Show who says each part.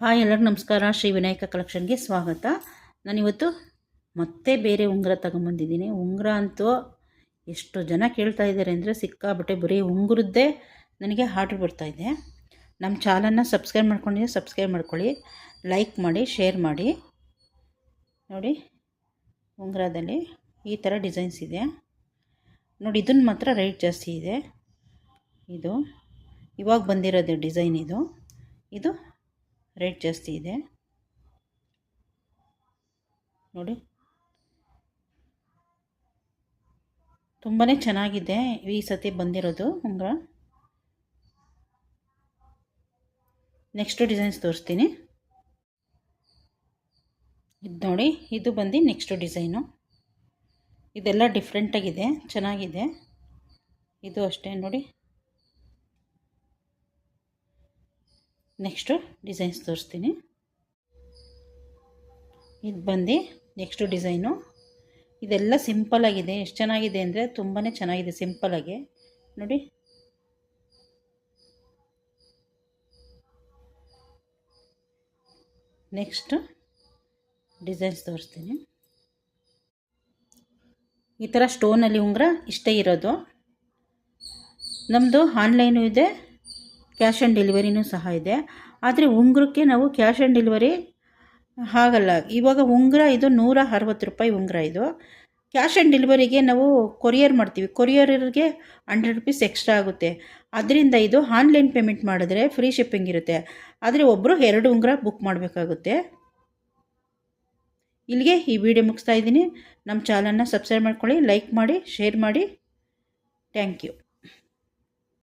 Speaker 1: Hi ಎಲ್ಲರಿಗೂ ನಮಸ್ಕಾರ. ಶ್ರೀ ವಿನಾಯಕ ಕಲೆಕ್ಷನ್ಗೆ ಸ್ವಾಗತ. ನಾನಿವತ್ತು ಮತ್ತೆ ಬೇರೆ ಉಂಗುರ ತಗೊಂಬಂದಿದ್ದೀನಿ. ಉಂಗುರ ಅಂತೂ ಎಷ್ಟು ಜನ ಕೇಳ್ತಾ ಇದ್ದಾರೆ ಅಂದರೆ ಸಿಕ್ಕಾಬಿಟ್ಟೆ ಬರೀ ಉಂಗುರದ್ದೇ ನನಗೆ ಹಾರ್ಡ್ರ್ ಬರ್ತಾ ಇದೆ. ನಮ್ಮ ಚಾನಲ್ನ ಸಬ್ಸ್ಕ್ರೈಬ್ ಮಾಡ್ಕೊಂಡಿದ್ದೆ ಸಬ್ಸ್ಕ್ರೈಬ್ ಮಾಡ್ಕೊಳ್ಳಿ ಲೈಕ್ ಮಾಡಿ ಶೇರ್ ಮಾಡಿ. ನೋಡಿ, ಉಂಗುರದಲ್ಲಿ ಈ ಥರ ಡಿಸೈನ್ಸ್ ಇದೆ. ನೋಡಿ ಇದನ್ನು ಮಾತ್ರ ರೇಟ್ ಜಾಸ್ತಿ ಇದೆ. ಇದು ಇವಾಗ ಬಂದಿರೋದು ಡಿಸೈನ್ ಇದು. ಇದು ರೇಟ್ ಜಾಸ್ತಿ ಇದೆ. ನೋಡಿ. ತುಂಬಾ ಚೆನ್ನಾಗಿದೆ ಈ ಸತಿ ಬಂದಿರೋದು ಉಂಗುರ ನೆಕ್ಸ್ಟ್ ಡಿಸೈನ್ಸ್ ತೋರಿಸ್ತೀನಿ. ಇದು ನೋಡಿ, ಇದು ಬಂದು ನೆಕ್ಸ್ಟ್ ಡಿಸೈನು ಇದೆಲ್ಲ ಡಿಫ್ರೆಂಟಾಗಿದೆ ಚೆನ್ನಾಗಿದೆ. ಇದು ಅಷ್ಟೇ ನೋಡಿ. ನೆಕ್ಸ್ಟು ಡಿಸೈನ್ಸ್ ತೋರಿಸ್ತೀನಿ. ಇದು ಬಂದು ನೆಕ್ಸ್ಟು ಡಿಸೈನು ಇದೆಲ್ಲ ಸಿಂಪಲಾಗಿದೆ ಎಷ್ಟು ಚೆನ್ನಾಗಿದೆ ಅಂದರೆ ತುಂಬಾ ಚೆನ್ನಾಗಿದೆ ಸಿಂಪಲಾಗಿ ನೋಡಿ. ನೆಕ್ಸ್ಟ್ ಡಿಸೈನ್ಸ್ ತೋರಿಸ್ತೀನಿ. ಈ ಥರ ಸ್ಟೋನಲ್ಲಿ ಉಂಗುರ ಇಷ್ಟೇ ಇರೋದು. ನಮ್ಮದು ಆನ್ಲೈನು ಇದೆ. ಕ್ಯಾಶ್ ಆನ್ ಡೆಲಿವರಿನೂ ಸಹ ಇದೆ. ಆದರೆ ಉಂಗುರಕ್ಕೆ ನಾವು ಕ್ಯಾಶ್ ಆನ್ ಡೆಲಿವರಿ ಹಾಗಲ್ಲ. ಇವಾಗ ಉಂಗುರ ಇದು ನೂರ ಅರವತ್ತು ರೂಪಾಯಿ ಉಂಗುರ ಇದು. ಕ್ಯಾಶ್ ಆನ್ ಡೆಲಿವರಿಗೆ ನಾವು ಕೊರಿಯರ್ ಮಾಡ್ತೀವಿ. ಕೊರಿಯರ್ಗೆ ಹಂಡ್ರೆಡ್ ರುಪೀಸ್ ಎಕ್ಸ್ಟ್ರಾ ಆಗುತ್ತೆ. ಅದರಿಂದ ಇದು ಆನ್ಲೈನ್ ಪೇಮೆಂಟ್ ಮಾಡಿದ್ರೆ ಫ್ರೀ ಶಿಪ್ಪಿಂಗ್ ಇರುತ್ತೆ. ಆದರೆ ಒಬ್ಬರು ಎರಡು ಉಂಗುರ ಬುಕ್ ಮಾಡಬೇಕಾಗುತ್ತೆ. ಇಲ್ಲಿಗೆ ಈ ವಿಡಿಯೋ ಮುಗಿಸ್ತಾ ಇದ್ದೀನಿ. ನಮ್ಮ ಚಾನಲ್ನ ಸಬ್ಸ್ಕ್ರೈಬ್ ಮಾಡ್ಕೊಳ್ಳಿ, ಲೈಕ್ ಮಾಡಿ, ಶೇರ್ ಮಾಡಿ. Thank you.